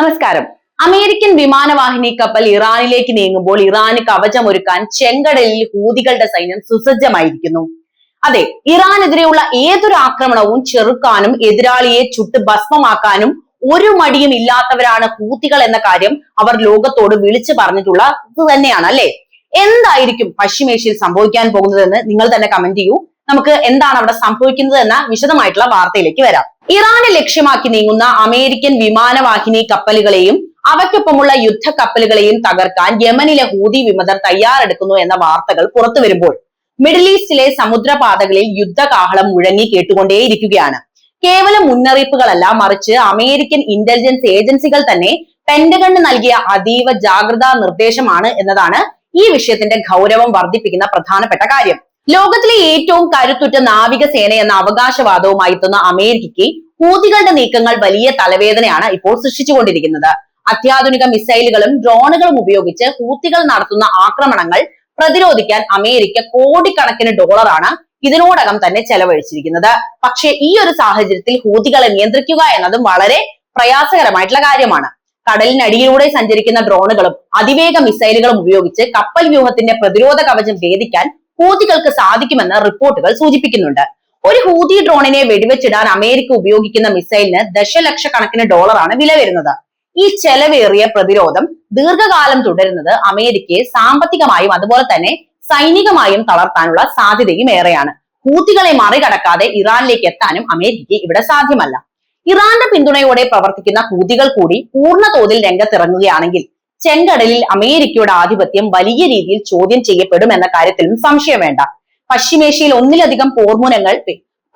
നമസ്കാരം. അമേരിക്കൻ വിമാനവാഹിനി കപ്പൽ ഇറാനിലേക്ക് നീങ്ങുമ്പോൾ ഇറാന് കവചമൊരുക്കാൻ ചെങ്കടലിൽ ഹൂതികളുടെ സൈന്യം സുസജ്ജമായിരിക്കുന്നു. അതെ ഇറാനെതിരെയുള്ള ഏതൊരു ആക്രമണവും ചെറുക്കാനും എതിരാളിയെ ചുട്ട് ഭസ്മമാക്കാനും ഒരു മടിയും ഇല്ലാത്തവരാണ് ഹൂത്തികൾ എന്ന കാര്യം അവർ ലോകത്തോട് വിളിച്ചു പറഞ്ഞിട്ടുള്ള ഇത് തന്നെയാണ് അല്ലെ? എന്തായിരിക്കും പശ്ചിമേഷ്യയിൽ സംഭവിക്കാൻ പോകുന്നതെന്ന് നിങ്ങൾ തന്നെ കമന്റ് ചെയ്യൂ. നമുക്ക് എന്താണ് അവിടെ സംഭവിക്കുന്നത് എന്ന വിശദമായിട്ടുള്ള വാർത്തയിലേക്ക് വരാം. ഇറാനെ ലക്ഷ്യമാക്കി നീങ്ങുന്ന അമേരിക്കൻ വിമാനവാഹിനി കപ്പലുകളെയും അവയ്ക്കൊപ്പമുള്ള യുദ്ധ കപ്പലുകളെയും തകർക്കാൻ യമനിലെ ഹൂതി വിമതർ തയ്യാറെടുക്കുന്നു എന്ന വാർത്തകൾ പുറത്തു വരുമ്പോൾ മിഡിൽ ഈസ്റ്റിലെ സമുദ്രപാതകളിൽ യുദ്ധകാഹളം മുഴങ്ങി കേട്ടുകൊണ്ടേയിരിക്കുകയാണ്. കേവലം മുന്നറിയിപ്പുകളല്ല മറിച്ച് അമേരിക്കൻ ഇന്റലിജൻസ് ഏജൻസികൾ തന്നെ പെന്റഗണ് നൽകിയ അതീവ ജാഗ്രതാ നിർദ്ദേശമാണ് എന്നതാണ് ഈ വിഷയത്തിന്റെ ഗൗരവം വർദ്ധിപ്പിക്കുന്ന പ്രധാനപ്പെട്ട കാര്യം. ലോകത്തിലെ ഏറ്റവും കരുത്തുറ്റ നാവിക സേന എന്ന അവകാശവാദവുമായി എത്തുന്ന അമേരിക്കയ്ക്ക് ഹൂതികളുടെ നീക്കങ്ങൾ വലിയ തലവേദനയാണ് ഇപ്പോൾ സൃഷ്ടിച്ചുകൊണ്ടിരിക്കുന്നത്. അത്യാധുനിക മിസൈലുകളും ഡ്രോണുകളും ഉപയോഗിച്ച് ഹൂത്തികൾ നടത്തുന്ന ആക്രമണങ്ങൾ പ്രതിരോധിക്കാൻ അമേരിക്ക കോടിക്കണക്കിന് ഡോളറാണ് ഇതിനോടകം തന്നെ ചെലവഴിച്ചിരിക്കുന്നത്. പക്ഷേ ഈ ഒരു സാഹചര്യത്തിൽ ഹൂതികളെ നിയന്ത്രിക്കുക എന്നതും വളരെ പ്രയാസകരമായിട്ടുള്ള കാര്യമാണ്. കടലിനടിയിലൂടെ സഞ്ചരിക്കുന്ന ഡ്രോണുകളും അതിവേഗ മിസൈലുകളും ഉപയോഗിച്ച് കപ്പൽ വ്യൂഹത്തിന്റെ പ്രതിരോധ കവചം ഭേദിക്കാൻ ഹൂതികൾക്ക് സാധിക്കുമെന്ന് റിപ്പോർട്ടുകൾ സൂചിപ്പിക്കുന്നുണ്ട്. ഒരു ഹൂതി ഡ്രോണിനെ വെടിവെച്ചിടാൻ അമേരിക്ക ഉപയോഗിക്കുന്ന മിസൈലിന് ദശലക്ഷക്കണക്കിന് ഡോളറാണ് വില വരുന്നത്. ഈ ചെലവേറിയ പ്രതിരോധം ദീർഘകാലം തുടരുന്നത് അമേരിക്കയെ സാമ്പത്തികമായും അതുപോലെ തന്നെ സൈനികമായും തളർത്താനുള്ള സാധ്യതയും ഏറെയാണ്. ഹൂത്തികളെ മറികടക്കാതെ ഇറാനിലേക്ക് എത്താനും അമേരിക്കയ്ക്ക് ഇവിടെ സാധ്യമല്ല. ഇറാന്റെ പിന്തുണയോടെ പ്രവർത്തിക്കുന്ന ഹൂതികൾ കൂടി പൂർണ തോതിൽ രംഗത്തിറങ്ങുകയാണെങ്കിൽ ചെങ്കടലിൽ അമേരിക്കയുടെ ആധിപത്യം വലിയ രീതിയിൽ ചോദ്യം ചെയ്യപ്പെടും എന്ന കാര്യത്തിലും സംശയം വേണ്ട. പശ്ചിമേഷ്യയിൽ ഒന്നിലധികം പോർമുനങ്ങൾ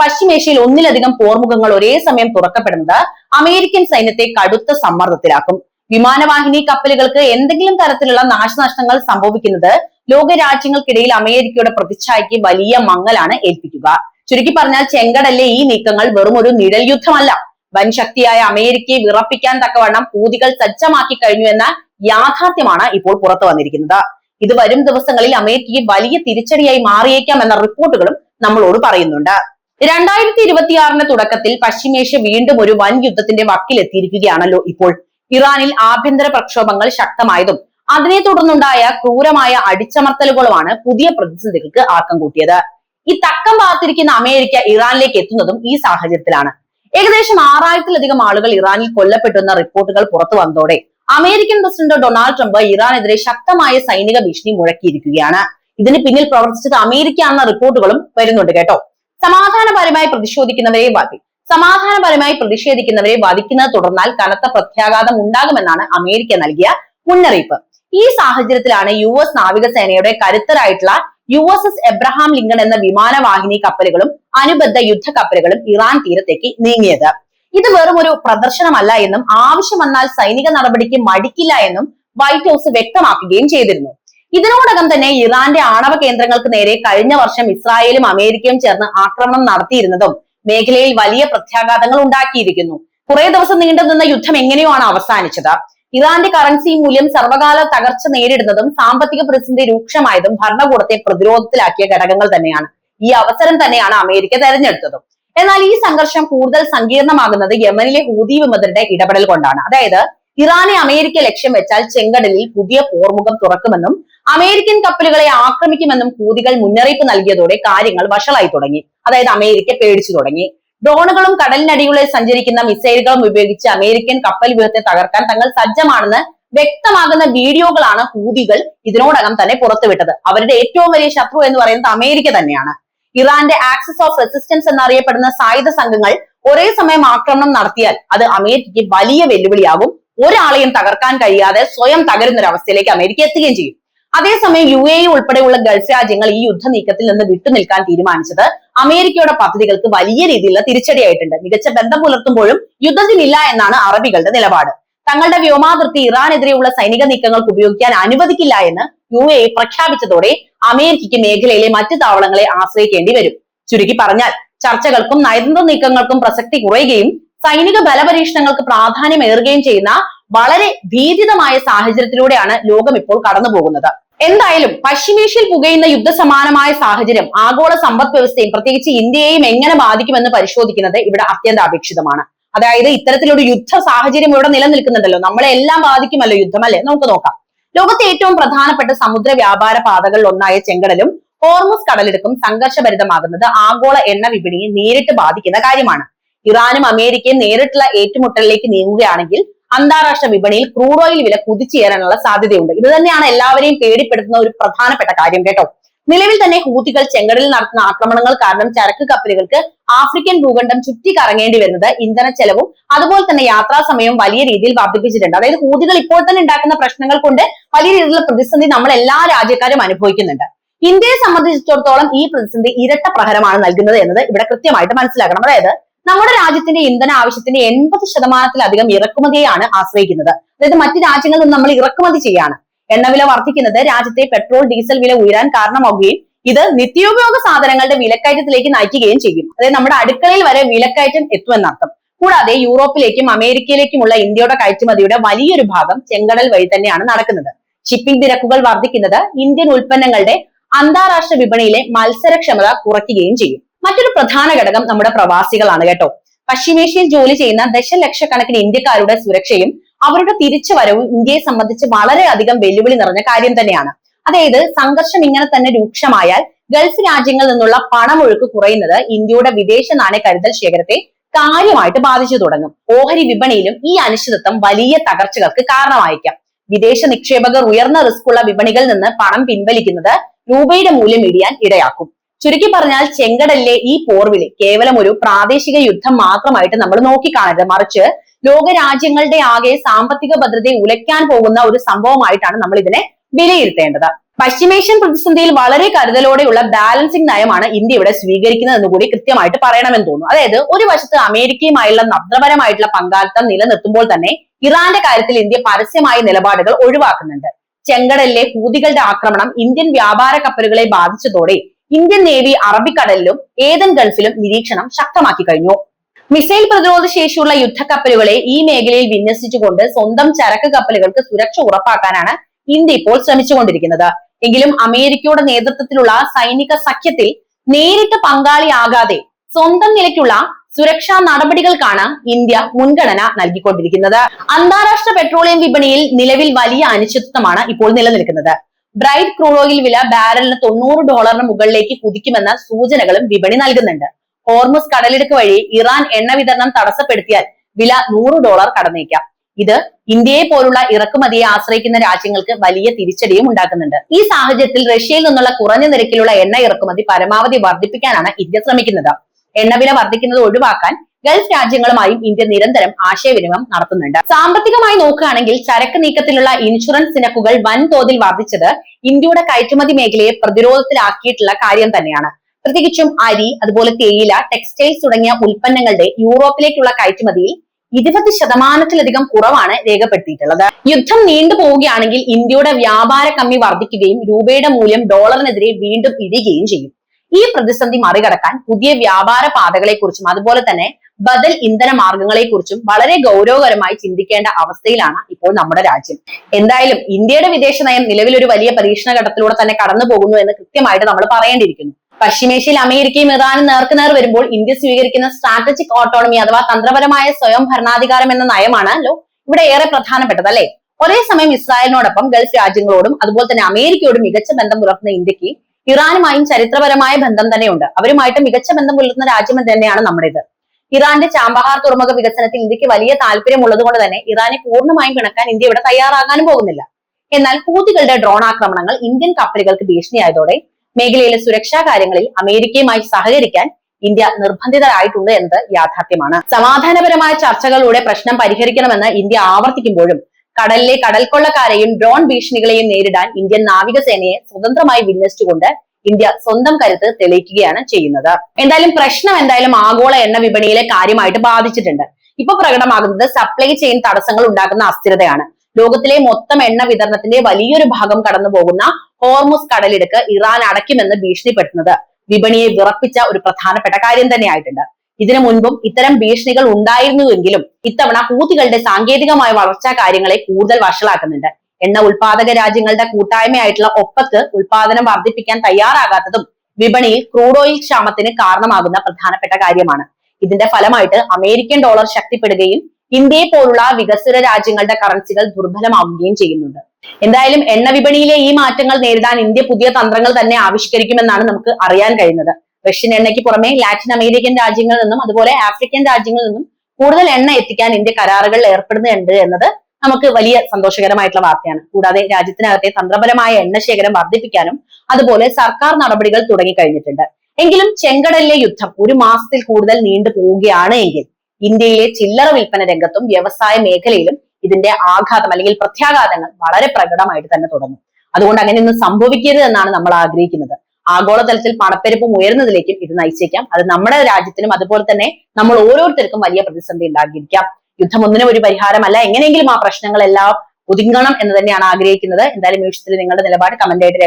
പശ്ചിമേഷ്യയിൽ ഒന്നിലധികം പോർമുഖങ്ങൾ ഒരേ സമയം തുറക്കപ്പെടുന്നത് അമേരിക്കൻ സൈന്യത്തെ കടുത്ത സമ്മർദ്ദത്തിലാക്കും. വിമാനവാഹിനി കപ്പലുകൾക്ക് എന്തെങ്കിലും തരത്തിലുള്ള നാശനഷ്ടങ്ങൾ സംഭവിക്കുന്നത് ലോകരാജ്യങ്ങൾക്കിടയിൽ അമേരിക്കയുടെ പ്രതിച്ഛായയ്ക്ക് വലിയ മങ്ങലാണ് ഏൽപ്പിക്കുക. ചുരുക്കി പറഞ്ഞാൽ ചെങ്കടലിലെ ഈ നീക്കങ്ങൾ വെറും ഒരു നിഴൽ യുദ്ധമല്ല വൻശക്തിയായ അമേരിക്കയെ വിറപ്പിക്കാൻ തക്കവണ്ണം പൂതികൾ സജ്ജമാക്കി കഴിഞ്ഞു എന്ന യാഥാർത്ഥ്യമാണ് ഇപ്പോൾ പുറത്തു വന്നിരിക്കുന്നത്. ഇത് വരും ദിവസങ്ങളിൽ അമേരിക്കയെ വലിയ തിരിച്ചടിയായി മാറിയേക്കാം എന്ന റിപ്പോർട്ടുകളും നമ്മളോട് പറയുന്നുണ്ട്. രണ്ടായിരത്തി ഇരുപത്തിയാറിന്റെ തുടക്കത്തിൽ പശ്ചിമേഷ്യ വീണ്ടും ഒരു വൻ യുദ്ധത്തിന്റെ വക്കിലെത്തിയിരിക്കുകയാണല്ലോ ഇപ്പോൾ. ഇറാനിൽ ആഭ്യന്തര പ്രക്ഷോഭങ്ങൾ ശക്തമായതും അതിനെ തുടർന്നുണ്ടായ ക്രൂരമായ അടിച്ചമർത്തലുകളുമാണ് പുതിയ പ്രതിസന്ധികൾക്ക് ആക്കം കൂട്ടിയത്. ഈ തക്കം പാർത്തിരിക്കുന്ന അമേരിക്ക ഇറാനിലേക്ക് എത്തുന്നതും ഈ സാഹചര്യത്തിലാണ്. ഏകദേശം ആറായിരത്തിലധികം ആളുകൾ ഇറാനിൽ കൊല്ലപ്പെട്ടുന്ന റിപ്പോർട്ടുകൾ പുറത്തു വന്നതോടെ അമേരിക്കൻ പ്രസിഡന്റ് ഡൊണാൾഡ് ട്രംപ് ഇറാനെതിരെ ശക്തമായ സൈനിക ഭീഷണി മുഴക്കിയിരിക്കുകയാണ്. ഇതിന് പിന്നിൽ പ്രവർത്തിച്ചത് അമേരിക്ക എന്ന റിപ്പോർട്ടുകളും വരുന്നുണ്ട് കേട്ടോ. സമാധാനപരമായി പ്രതിഷേധിക്കുന്നവരെ ബാധി സമാധാനപരമായി പ്രതിഷേധിക്കുന്നവരെ വധിക്കുന്നത് തുടർന്നാൽ കനത്ത പ്രത്യാഘാതം ഉണ്ടാകുമെന്നാണ് അമേരിക്ക നൽകിയ മുന്നറിയിപ്പ്. ഈ സാഹചര്യത്തിലാണ് യു എസ് നാവികസേനയുടെ കരുത്തരായിട്ടുള്ള U S S Abraham Lincoln എന്ന വിമാനവാഹിനി കപ്പലുകളും അനുബന്ധ യുദ്ധ കപ്പലുകളും ഇറാൻ തീരത്തേക്ക് നീങ്ങിയത്. ഇത് വെറും ഒരു പ്രദർശനമല്ല എന്നും ആവശ്യം വന്നാൽ സൈനിക നടപടിക്ക് മടിക്കില്ല എന്നും വൈറ്റ് ഹൗസ് വ്യക്തമാക്കുകയും ചെയ്തിരുന്നു. ഇതിനോടകം തന്നെ ഇറാന്റെ ആണവ കേന്ദ്രങ്ങൾക്ക് നേരെ കഴിഞ്ഞ വർഷം ഇസ്രായേലും അമേരിക്കയും ചേർന്ന് ആക്രമണം നടത്തിയിരുന്നതും മേഖലയിൽ വലിയ പ്രത്യാഘാതങ്ങൾ ഉണ്ടാക്കിയിരിക്കുന്നു. കുറെ ദിവസം നീണ്ടുനിന്ന യുദ്ധം എങ്ങനെയാണ് അവസാനിച്ചത്? ഇറാന്റെ കറൻസി മൂല്യം സർവകാല തകർച്ച നേരിടുന്നതും സാമ്പത്തിക പ്രതിസന്ധി രൂക്ഷമായതും ഭരണകൂടത്തെ പ്രതിരോധത്തിലാക്കിയ ഘടകങ്ങൾ തന്നെയാണ്. ഈ അവസരം തന്നെയാണ് അമേരിക്ക തെരഞ്ഞെടുത്തതും. എന്നാൽ ഈ സംഘർഷം കൂടുതൽ സങ്കീർണമാകുന്നത് യമനിലെ ഹൂതി വിമതരുടെ ഇടപെടൽ കൊണ്ടാണ്. അതായത് ഇറാനെ അമേരിക്ക ലക്ഷ്യം വെച്ചാൽ ചെങ്കടലിൽ പുതിയ പോർമുഖം തുറക്കുമെന്നും അമേരിക്കൻ കപ്പലുകളെ ആക്രമിക്കുമെന്നും ഹൂതികൾ മുന്നറിയിപ്പ് നൽകിയതോടെ കാര്യങ്ങൾ വഷളായി തുടങ്ങി. അതായത് അമേരിക്ക പേടിച്ചു തുടങ്ങി. ഡ്രോണുകളും കടലിനടികളിൽ സഞ്ചരിക്കുന്ന മിസൈലുകളും ഉപയോഗിച്ച് അമേരിക്കൻ കപ്പൽ വ്യൂഹത്തെ തകർക്കാൻ തങ്ങൾ സജ്ജമാണെന്ന് വ്യക്തമാകുന്ന വീഡിയോകളാണ് ഹൂതികൾ ഇതിനോടകം തന്നെ പുറത്തുവിട്ടത്. അവരുടെ ഏറ്റവും വലിയ ശത്രു എന്ന് പറയുന്നത് അമേരിക്ക തന്നെയാണ്. ഇറാന്റെ ആക്സിസ് ഓഫ് റെസിസ്റ്റൻസ് എന്നറിയപ്പെടുന്ന സായുധ സംഘങ്ങൾ ഒരേ സമയം ആക്രമണം നടത്തിയാൽ അത് അമേരിക്കയ്ക്ക് വലിയ വെല്ലുവിളിയാകും. ഒരാളെയും തകർക്കാൻ കഴിയാതെ സ്വയം തകരുന്ന ഒരു അവസ്ഥയിലേക്ക് അമേരിക്ക എത്തുകയും ചെയ്യും. അതേസമയം യു എ ഉൾപ്പെടെയുള്ള ഗൾഫ് രാജ്യങ്ങൾ ഈ യുദ്ധ നീക്കത്തിൽ നിന്ന് വിട്ടുനിൽക്കാൻ തീരുമാനിച്ചത് അമേരിക്കയുടെ പദ്ധതികൾക്ക് വലിയ രീതിയിലുള്ള തിരിച്ചടിയായിട്ടുണ്ട്. മികച്ച ബന്ധം പുലർത്തുമ്പോഴും യുദ്ധത്തിനില്ല എന്നാണ് അറബികളുടെ നിലപാട്. തങ്ങളുടെ വ്യോമാതിർത്തി ഇറാനെതിരെയുള്ള സൈനിക നീക്കങ്ങൾക്ക് ഉപയോഗിക്കാൻ അനുവദിക്കില്ല എന്ന് യു എ പ്രഖ്യാപിച്ചതോടെ അമേരിക്കയ്ക്ക് മേഖലയിലെ മറ്റു താവളങ്ങളെ ആശ്രയിക്കേണ്ടി വരും. ചുരുക്കി പറഞ്ഞാൽ ചർച്ചകൾക്കും നയതന്ത്ര നീക്കങ്ങൾക്കും പ്രസക്തി കുറയുകയും സൈനിക ബലപരീക്ഷണങ്ങൾക്ക് പ്രാധാന്യമേറുകയും ചെയ്യുന്ന വളരെ ഭീതിതമായ സാഹചര്യത്തിലൂടെയാണ് ലോകം ഇപ്പോൾ കടന്നു പോകുന്നത് എന്തായാലും പശ്ചിമേഷ്യയിൽ പുകയുന്ന യുദ്ധസമാനമായ സാഹചര്യം ആഗോള സമ്പദ് വ്യവസ്ഥയും പ്രത്യേകിച്ച് ഇന്ത്യയെയും എങ്ങനെ ബാധിക്കുമെന്ന് പരിശോധിക്കുന്നത് ഇവിടെ അത്യന്താപേക്ഷിതമാണ്. അതായത് ഇത്തരത്തിലൊരു യുദ്ധ സാഹചര്യം ഇവിടെ നിലനിൽക്കുന്നുണ്ടല്ലോ. നമ്മളെ എല്ലാം ബാധിക്കുമല്ലോ യുദ്ധം അല്ലേ? നമുക്ക് നോക്കാം. ലോകത്തെ ഏറ്റവും പ്രധാനപ്പെട്ട സമുദ്ര വ്യാപാര പാതകളിൽ ഒന്നായ ചെങ്കടലും ഹോർമുസ് കടലെടുക്കും സംഘർഷഭരിതമാകുന്നത് ആഗോള എണ്ണ വിപണിയെ നേരിട്ട് ബാധിക്കുന്ന കാര്യമാണ്. ഇറാനും അമേരിക്കയും നേരിട്ടുള്ള ഏറ്റുമുട്ടലിലേക്ക് നീങ്ങുകയാണെങ്കിൽ അന്താരാഷ്ട്ര വിപണിയിൽ ക്രൂഡ് ഓയിൽ വില കുതിച്ചുയരാനുള്ള സാധ്യതയുണ്ട്. ഇത് തന്നെയാണ് എല്ലാവരെയും പേടിപ്പെടുത്തുന്ന ഒരു പ്രധാനപ്പെട്ട കാര്യം കേട്ടോ. നിലവിൽ തന്നെ ഹൂതികൾ ചെങ്കടലിൽ നടത്തുന്ന ആക്രമണങ്ങൾ കാരണം ചരക്ക് കപ്പലുകൾക്ക് ആഫ്രിക്കൻ ഭൂഖണ്ഡം ചുറ്റി കറങ്ങേണ്ടി വരുന്നത് ഇന്ധന ചെലവും അതുപോലെ തന്നെ യാത്രാ സമയവും വലിയ രീതിയിൽ വർദ്ധിപ്പിച്ചിട്ടുണ്ട്. അതായത് ഹൂതികൾ ഇപ്പോൾ തന്നെ ഉണ്ടാക്കുന്ന പ്രശ്നങ്ങൾ കൊണ്ട് വലിയ രീതിയിലുള്ള പ്രതിസന്ധി നമ്മൾ എല്ലാ രാജ്യക്കാരും അനുഭവിക്കുന്നുണ്ട്. ഇന്ത്യയെ സംബന്ധിച്ചിടത്തോളം ഈ പ്രതിസന്ധി ഇരട്ട പ്രഹരമാണ് നൽകുന്നത് എന്നത് ഇവിടെ കൃത്യമായിട്ട് മനസ്സിലാക്കണം. അതായത് നമ്മുടെ രാജ്യത്തിന്റെ ഇന്ധന ആവശ്യത്തിന്റെ എൺപത് ശതമാനത്തിലധികം ഇറക്കുമതിയെയാണ് ആശ്രയിക്കുന്നത്. അതായത് മറ്റു രാജ്യങ്ങളിൽ നിന്ന് നമ്മൾ ഇറക്കുമതി ചെയ്യാണ്. എണ്ണവില വർദ്ധിക്കുന്നത് രാജ്യത്തെ പെട്രോൾ ഡീസൽ വില ഉയരാൻ കാരണമാവുകയും ഇത് നിത്യോപയോഗ സാധനങ്ങളുടെ വിലക്കയറ്റത്തിലേക്ക് നയിക്കുകയും ചെയ്യും. അതായത് നമ്മുടെ അടുക്കളയിൽ വരെ വിലക്കയറ്റം എത്തുമെന്നർത്ഥം. കൂടാതെ യൂറോപ്പിലേക്കും അമേരിക്കയിലേക്കുമുള്ള ഇന്ത്യയുടെ കയറ്റുമതിയുടെ വലിയൊരു ഭാഗം ചെങ്കടൽ വഴി തന്നെയാണ് നടക്കുന്നത്. ഷിപ്പിംഗ് നിരക്കുകൾ വർദ്ധിക്കുന്നത് ഇന്ത്യൻ ഉൽപ്പന്നങ്ങളുടെ അന്താരാഷ്ട്ര വിപണിയിലെ മത്സരക്ഷമത കുറയ്ക്കുകയും ചെയ്യും. മറ്റൊരു പ്രധാന ഘടകം നമ്മുടെ പ്രവാസികളാണ് കേട്ടോ. പശ്ചിമേഷ്യയിൽ ജോലി ചെയ്യുന്ന ദശലക്ഷക്കണക്കിന് ഇന്ത്യക്കാരുടെ സുരക്ഷയും അവരുടെ തിരിച്ചുവരവും ഇന്ത്യയെ സംബന്ധിച്ച് വളരെയധികം വെല്ലുവിളി നിറഞ്ഞ കാര്യം തന്നെയാണ്. അതായത് സംഘർഷം ഇങ്ങനെ തന്നെ രൂക്ഷമായാൽ ഗൾഫ് രാജ്യങ്ങളിൽ നിന്നുള്ള പണമൊഴുക്ക് കുറയുന്നത് ഇന്ത്യയുടെ വിദേശ നാണയ കരുതൽ ശേഖരത്തെ കാര്യമായിട്ട് ബാധിച്ചു തുടങ്ങും. ഓഹരി വിപണിയിലും ഈ അനിശ്ചിതത്വം വലിയ തകർച്ചകൾക്ക് കാരണമായേക്കാം. വിദേശ നിക്ഷേപകർ ഉയർന്ന റിസ്ക് ഉള്ള വിപണികളിൽ നിന്ന് പണം പിൻവലിക്കുന്നത് രൂപയുടെ മൂല്യം ഇടിയാൻ ഇടയാക്കും. ചുരുക്കി പറഞ്ഞാൽ ചെങ്കടലിലെ ഈ പോർവിളി കേവലം ഒരു പ്രാദേശിക യുദ്ധം മാത്രമായിട്ട് നമ്മൾ നോക്കിക്കാണരുത്. മറിച്ച് ലോക രാജ്യങ്ങളുടെ ആകെ സാമ്പത്തിക ഭദ്രതയെ ഉലയ്ക്കാൻ പോകുന്ന ഒരു സംഭവമായിട്ടാണ് നമ്മൾ ഇതിനെ വിലയിരുത്തേണ്ടത്. പശ്ചിമേഷ്യൻ പ്രതിസന്ധിയിൽ വളരെ കരുതലോടെയുള്ള ബാലൻസിംഗ് നയമാണ് ഇന്ത്യ ഇവിടെ സ്വീകരിക്കുന്നത് എന്ന് കൂടി കൃത്യമായിട്ട് പറയണമെന്ന് തോന്നുന്നു. അതായത് ഒരു വശത്ത് അമേരിക്കയുമായുള്ള നദ്രപരമായിട്ടുള്ള പങ്കാളിത്തം നിലനിർത്തുമ്പോൾ തന്നെ ഇറാന്റെ കാര്യത്തിൽ ഇന്ത്യ പരസ്യമായ നിലപാടുകൾ ഒഴിവാക്കുന്നുണ്ട്. ചെങ്കടലിലെ ഹൂതികളുടെ ആക്രമണം ഇന്ത്യൻ വ്യാപാര കപ്പലുകളെ ബാധിച്ചതോടെ ഇന്ത്യൻ നേവി അറബിക്കടലിലും ഏതൻ ഗൾഫിലും നിരീക്ഷണം ശക്തമാക്കി കഴിഞ്ഞു. മിസൈൽ പ്രതിരോധ ശേഷിയുള്ള യുദ്ധക്കപ്പലുകളെ ഈ മേഖലയിൽ വിന്യസിച്ചുകൊണ്ട് സ്വന്തം ചരക്ക് കപ്പലുകൾക്ക് സുരക്ഷ ഉറപ്പാക്കാനാണ് ഇന്ത്യ ഇപ്പോൾ ശ്രമിച്ചുകൊണ്ടിരിക്കുന്നത്. എങ്കിലും അമേരിക്കയുടെ നേതൃത്വത്തിലുള്ള സൈനിക സഖ്യത്തിൽ നേരിട്ട് പങ്കാളിയാകാതെ സ്വന്തം നിലയ്ക്കുള്ള സുരക്ഷാ നടപടികൾക്കാണ് ഇന്ത്യ മുൻഗണന നൽകിക്കൊണ്ടിരിക്കുന്നത്. അന്താരാഷ്ട്ര പെട്രോളിയം വിപണിയിൽ നിലവിൽ വലിയ അനിശ്ചിതത്വമാണ് ഇപ്പോൾ നിലനിൽക്കുന്നത്. ബ്രൈറ്റ് ക്രൂഡ് ഓയിൽ വില ബാരലിന് തൊണ്ണൂറ് ഡോളറിന് മുകളിലേക്ക് കുതിക്കുമെന്ന സൂചനകളും വിപണി നൽകുന്നുണ്ട്. ഹോർമുസ് കടലിടുക്ക് വഴി ഇറാൻ എണ്ണ വിതരണം തടസ്സപ്പെടുത്തിയാൽ വില നൂറ് ഡോളർ കടന്നേക്കാം. ഇത് ഇന്ത്യയെ പോലുള്ള ഇറക്കുമതിയെ ആശ്രയിക്കുന്ന രാജ്യങ്ങൾക്ക് വലിയ തിരിച്ചടിയും ഉണ്ടാക്കുന്നുണ്ട്. ഈ സാഹചര്യത്തിൽ റഷ്യയിൽ നിന്നുള്ള കുറഞ്ഞ നിരക്കിലുള്ള എണ്ണ ഇറക്കുമതി പരമാവധി വർദ്ധിപ്പിക്കാനാണ് ഇന്ത്യ ശ്രമിക്കുന്നത്. എണ്ണവില വർദ്ധിക്കുന്നത് ഒഴിവാക്കാൻ ഗൾഫ് രാജ്യങ്ങളുമായും ഇന്ത്യ നിരന്തരം ആശയവിനിമയം നടത്തുന്നുണ്ട്. സാമ്പത്തികമായി നോക്കുകയാണെങ്കിൽ ചരക്ക് നീക്കത്തിലുള്ള ഇൻഷുറൻസ് നിരക്കുകൾ വൻതോതിൽ വർദ്ധിച്ചത് ഇന്ത്യയുടെ കയറ്റുമതി മേഖലയെ പ്രതിരോധത്തിലാക്കിയിട്ടുള്ള കാര്യം തന്നെയാണ്. പ്രത്യേകിച്ചും അരി അതുപോലെ തേയില ടെക്സ്റ്റൈൽസ് തുടങ്ങിയ ഉൽപ്പന്നങ്ങളുടെ യൂറോപ്പിലേക്കുള്ള കയറ്റുമതിയിൽ ഇരുപത് ശതമാനത്തിലധികം കുറവാണ് രേഖപ്പെടുത്തിയിട്ടുള്ളത്. യുദ്ധം നീണ്ടു പോവുകയാണെങ്കിൽ ഇന്ത്യയുടെ വ്യാപാര കമ്മി വർദ്ധിക്കുകയും രൂപയുടെ മൂല്യം ഡോളറിനെതിരെ വീണ്ടും ഇടിയുകയും ചെയ്യും. ഈ പ്രതിസന്ധി മറികടക്കാൻ പുതിയ വ്യാപാര പാതകളെക്കുറിച്ചും അതുപോലെ തന്നെ ബദൽ ഇന്ധന മാർഗങ്ങളെക്കുറിച്ചും വളരെ ഗൗരവകരമായി ചിന്തിക്കേണ്ട അവസ്ഥയിലാണ് ഇപ്പോൾ നമ്മുടെ രാജ്യം. എന്തായാലും ഇന്ത്യയുടെ വിദേശ നയം നിലവിലൊരു വലിയ പരീക്ഷണ ഘട്ടത്തിലൂടെ തന്നെ കടന്നു പോകുന്നു എന്ന് കൃത്യമായിട്ട് നമ്മൾ പറയേണ്ടിയിരിക്കുന്നു. പശ്ചിമേഷ്യയിൽ അമേരിക്കയും ഇറാനും നേർക്കുനേർ വരുമ്പോൾ ഇന്ത്യ സ്വീകരിക്കുന്ന സ്ട്രാറ്റജിക് ഓട്ടോണമി അഥവാ തന്ത്രപരമായ സ്വയം ഭരണാധികാരം എന്ന നയമാണല്ലോ ഇവിടെ ഏറെ പ്രധാനപ്പെട്ടത് അല്ലെ? ഒരേ സമയം ഇസ്രായേലിനോടൊപ്പം ഗൾഫ് രാജ്യങ്ങളോടും അതുപോലെ തന്നെ അമേരിക്കയോടും മികച്ച ബന്ധം പുലർത്തുന്ന ഇന്ത്യയ്ക്ക് ഇറാനുമായും ചരിത്രപരമായ ബന്ധം തന്നെയുണ്ട്. അവരുമായിട്ട് മികച്ച ബന്ധം പുലർത്തുന്ന രാജ്യം തന്നെയാണ് നമ്മുടേത്. ഇറാന്റെ ചാമ്പഹാർ തുറമുഖ വികസനത്തിൽ ഇന്ത്യയ്ക്ക് വലിയ താല്പര്യമുള്ളത് കൊണ്ട് തന്നെ ഇറാനെ പൂർണമായും പിണക്കാൻ ഇന്ത്യ ഇവിടെ തയ്യാറാകാനും പോകുന്നില്ല. എന്നാൽ ഹൂതികളുടെ ഡ്രോൺ ആക്രമണങ്ങൾ ഇന്ത്യൻ കപ്പലുകൾക്ക് ഭീഷണിയായതോടെ മേഖലയിലെ സുരക്ഷാ കാര്യങ്ങളിൽ അമേരിക്കയുമായി സഹകരിക്കാൻ ഇന്ത്യ നിർബന്ധിതരായിട്ടുണ്ട് എന്നത് യാഥാർത്ഥ്യമാണ്. സമാധാനപരമായ ചർച്ചകളിലൂടെ പ്രശ്നം പരിഹരിക്കണമെന്ന് ഇന്ത്യ ആവർത്തിക്കുമ്പോഴും കടലിലെ കടൽക്കൊള്ളക്കാരെയും ഡ്രോൺ ഭീഷണികളെയും നേരിടാൻ ഇന്ത്യൻ നാവികസേനയെ സ്വതന്ത്രമായി വിന്യസിച്ചുകൊണ്ട് ഇന്ത്യ സ്വന്തം കരുത്ത് തെളിയിക്കുകയാണ് ചെയ്യുന്നത്. എന്തായാലും പ്രശ്നം എന്തായാലും ആഗോള എണ്ണ വിപണിയിലെ കാര്യമായിട്ട് ബാധിച്ചിട്ടുണ്ട്. ഇപ്പൊ പ്രകടമാകുന്നത് സപ്ലൈ ചെയിൻ തടസ്സങ്ങൾ ഉണ്ടാക്കുന്ന അസ്ഥിരതയാണ്. ലോകത്തിലെ മൊത്തം എണ്ണ വിതരണത്തിന്റെ വലിയൊരു ഭാഗം കടന്നു പോകുന്ന ഹോർമുസ് കടലിടുക്ക് ഇറാൻ അടയ്ക്കുമെന്ന് ഭീഷണിപ്പെടുത്തുന്നത്. വിപണിയെ വിറപ്പിച്ച ഒരു പ്രധാനപ്പെട്ട കാര്യം തന്നെയായിട്ടുണ്ട്. ഇതിനു മുൻപും ഇത്തരം ഭീഷണികൾ ഉണ്ടായിരുന്നുവെങ്കിലും ഇത്തവണ ഹൂതികളുടെ സാങ്കേതികമായ വളർച്ചാ കാര്യങ്ങളെ കൂടുതൽ വഷളാക്കുന്നുണ്ട്. എണ്ണ ഉൽപാദക രാജ്യങ്ങളുടെ കൂട്ടായ്മയായിട്ടുള്ള ഒപ്പക്ക് ഉൽപാദനം വർദ്ധിപ്പിക്കാൻ തയ്യാറാകാത്തതും വിപണിയിൽ ക്രൂഡ് ഓയിൽ ക്ഷാമത്തിന് കാരണമാകുന്ന പ്രധാനപ്പെട്ട കാര്യമാണ്. ഇതിന്റെ ഫലമായിട്ട് അമേരിക്കൻ ഡോളർ ശക്തിപ്പെടുകയും ഇന്ത്യയെ പോലുള്ള വികസ്വര രാജ്യങ്ങളുടെ കറൻസികൾ ദുർബലമാവുകയും ചെയ്യുന്നുണ്ട്. എന്തായാലും എണ്ണ വിപണിയിലെ ഈ മാറ്റങ്ങൾ നേരിടാൻ ഇന്ത്യ പുതിയ തന്ത്രങ്ങൾ തന്നെ ആവിഷ്കരിക്കുമെന്നാണ് നമുക്ക് അറിയാൻ കഴിയുന്നത്. റഷ്യൻ എണ്ണയ്ക്ക് പുറമെ ലാറ്റിൻ അമേരിക്കൻ രാജ്യങ്ങളിൽ നിന്നും അതുപോലെ ആഫ്രിക്കൻ രാജ്യങ്ങളിൽ നിന്നും കൂടുതൽ എണ്ണ എത്തിക്കാൻ ഇന്ത്യ കരാറുകളിൽ ഏർപ്പെടുന്നുണ്ട് എന്നത് നമുക്ക് വലിയ സന്തോഷകരമായിട്ടുള്ള വാർത്തയാണ്. കൂടാതെ രാജ്യത്തിനകത്തെ തന്ത്രപരമായ എണ്ണ ശേഖരം വർദ്ധിപ്പിക്കാനും അതുപോലെ സർക്കാർ നടപടികൾ തുടങ്ങിക്കഴിഞ്ഞിട്ടുണ്ട്. എങ്കിലും ചെങ്കടലിലെ യുദ്ധം ഒരു മാസത്തിൽ കൂടുതൽ നീണ്ടു പോവുകയാണ് എങ്കിൽ ഇന്ത്യയിലെ ചില്ലറ വിൽപ്പന രംഗത്തും വ്യവസായ മേഖലയിലും ഇതിന്റെ ആഘാതം അല്ലെങ്കിൽ പ്രത്യാഘാതങ്ങൾ വളരെ പ്രകടമായിട്ട് തന്നെ തുടങ്ങും. അതുകൊണ്ട് അങ്ങനെ ഒന്നും സംഭവിക്കരുത് എന്നാണ് നമ്മൾ ആഗ്രഹിക്കുന്നത്. ആഗോളതലത്തിൽ പണപ്പെരുപ്പം ഉയർന്നതിലേക്കും ഇത് നയിച്ചേക്കാം. അത് നമ്മുടെ രാജ്യത്തിനും അതുപോലെ തന്നെ നമ്മൾ ഓരോരുത്തർക്കും വലിയ പ്രതിസന്ധി ഉണ്ടാക്കിയിരിക്കാം. യുദ്ധം ഒന്നിനും ഒരു പരിഹാരമല്ല. എങ്ങനെയെങ്കിലും ആ പ്രശ്നങ്ങളെല്ലാം ഒതുങ്ങണം എന്ന് തന്നെയാണ് ആഗ്രഹിക്കുന്നത്. എന്തായാലും ഈ വിഷയത്തിൽ നിങ്ങളുടെ നിലപാട് കമന്റ് ആയിട്ട്